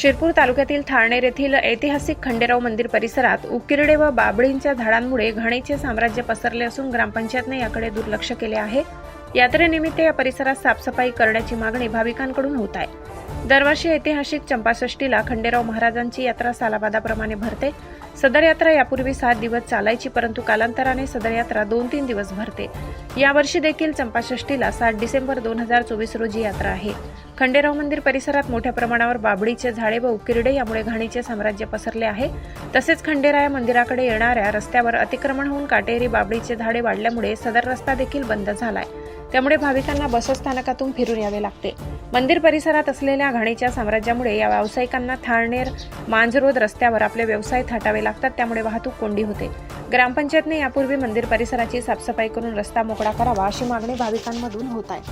शिरपूर तालुक्यातील थाळनेर येथील ऐतिहासिक खंडेराव मंदिर परिसरात उकिरडे व बाबळींच्या झाडांमुळे घाणीचे साम्राज्य पसरले असून ग्रामपंचायतने याकडे दुर्लक्ष केले आहे. यात्रेनिमित्त या परिसरात साफसफाई करण्याची मागणी भाविकांकडून होत आहे. दरवर्षी ऐतिहासिक चंपाषष्टीला खंडेराव महाराजांची यात्रा सालाबादाप्रमाणे भरते. सदर यात्रा यापूर्वी सात दिवस चालायची परंतु कालांतराने सदर यात्रा दोन तीन दिवस भरते. यावर्षी देखील चंपाषष्टीला सात डिसेंबर दोन हजार चोवीस रोजी यात्रा आहे. खंडेराव मंदिर परिसरात मोठ्या प्रमाणावर बाबळीचे झाडे व उकिरडे यामुळे घाणीचे साम्राज्य पसरले आहे. तसेच खंडेराया मंदिराकडे येणाऱ्या रस्त्यावर अतिक्रमण होऊन काटेरी बाबळीचे झाडे वाढल्यामुळे सदर रस्ता देखील बंद झालाय. त्यामुळे भाविकांना बसस्थानकातून फिरून यावे लागते. मंदिर परिसरात असलेल्या घाणीच्या साम्राज्यामुळे या व्यावसायिकांना थाळनेर मांजरोद रस्त्यावर आपले व्यवसाय थाटावे लागतात त्यामुळे वाहतूक कोंडी होते. ग्रामपंचायतने यापूर्वी मंदिर परिसराची साफसफाई करून रस्ता मोकळा करावा अशी मागणी भाविकांमधून होत आहे.